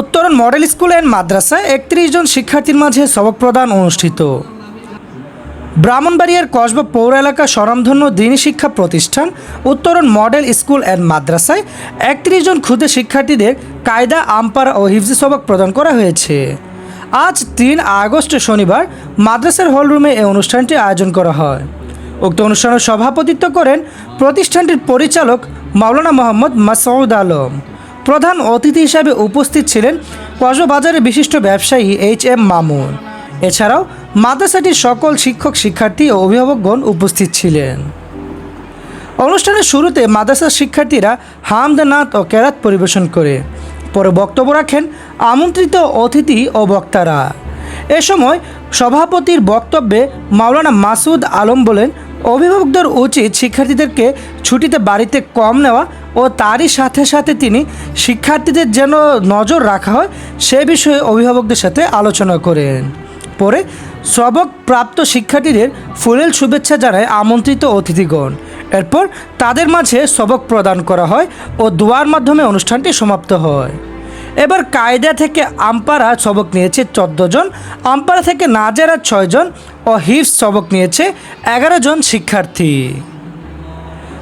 উত্তরণ model school and মাদ্রাসায় একত্রিশ জন শিক্ষার্থীর মাঝে সবক প্রদান অনুষ্ঠিত। ব্রাহ্মণবাড়িয়ার কসবা পৌর এলাকা স্বনামধন্য দিনী শিক্ষা প্রতিষ্ঠান উত্তরণ মডেল স্কুল অ্যান্ড মাদ্রাসায় একত্রিশ জন ক্ষুদে শিক্ষার্থীদের কায়দা আম্পার ও হিফজি সবক প্রদান করা হয়েছে। আজ তিন আগস্ট শনিবার মাদ্রাসার হলরুমে এই অনুষ্ঠানটি আয়োজন করা হয়। উক্ত অনুষ্ঠানে সভাপতিত্ব করেন প্রতিষ্ঠানটির পরিচালক মাওলানা মোহাম্মদ মাসউদ আলম। প্রধান অতিথি হিসাবে উপস্থিত ছিলেন কক্সবাজারের বিশিষ্ট ব্যবসায়ী এইচ এম মামুন। এছাড়াও মাদ্রাসাটির সকল শিক্ষক, শিক্ষার্থী ও অভিভাবকগণ উপস্থিত ছিলেন। অনুষ্ঠানের শুরুতে মাদ্রাসার শিক্ষার্থীরা হামদ নাথ ও কেরাত পরিবেশন করে। পরে বক্তব্য রাখেন আমন্ত্রিত অতিথি ও বক্তারা। এ সময় সভাপতির বক্তব্যে মাওলানা মাসুদ আলম বলেন অভিভাবকদের উচিত শিক্ষার্থীদেরকে ছুটিতে বাড়িতে কম নেওয়া ও তারই সাথে সাথে তিনি শিক্ষার্থীদের যেন নজর রাখা হয়, সে বিষয়ে অভিভাবকদের সাথে আলোচনা করেন। পরে সবক প্রাপ্ত শিক্ষার্থীদের ফুলেল শুভেচ্ছা জানায় আমন্ত্রিত অতিথিগণ। এরপর তাদের মাঝে সবক প্রদান করা হয় ও দোয়ার মাধ্যমে অনুষ্ঠানটি সমাপ্ত হয়। এবার কায়দা থেকে আম্পারা সবক নিয়েছে চোদ্দ জন আম্পারা থেকে নাজেরা ছয়জন ও হিফস সবক নিয়েছে এগারো জন শিক্ষার্থী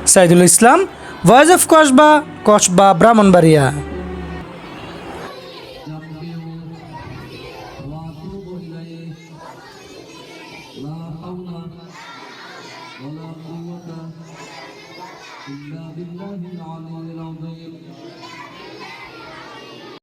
সাইদুল ইসলাম ভয়েস অফ কসবা কসবা ব্রাহ্মণবাড়িয়া واتوب اليه لا حول ولا قوه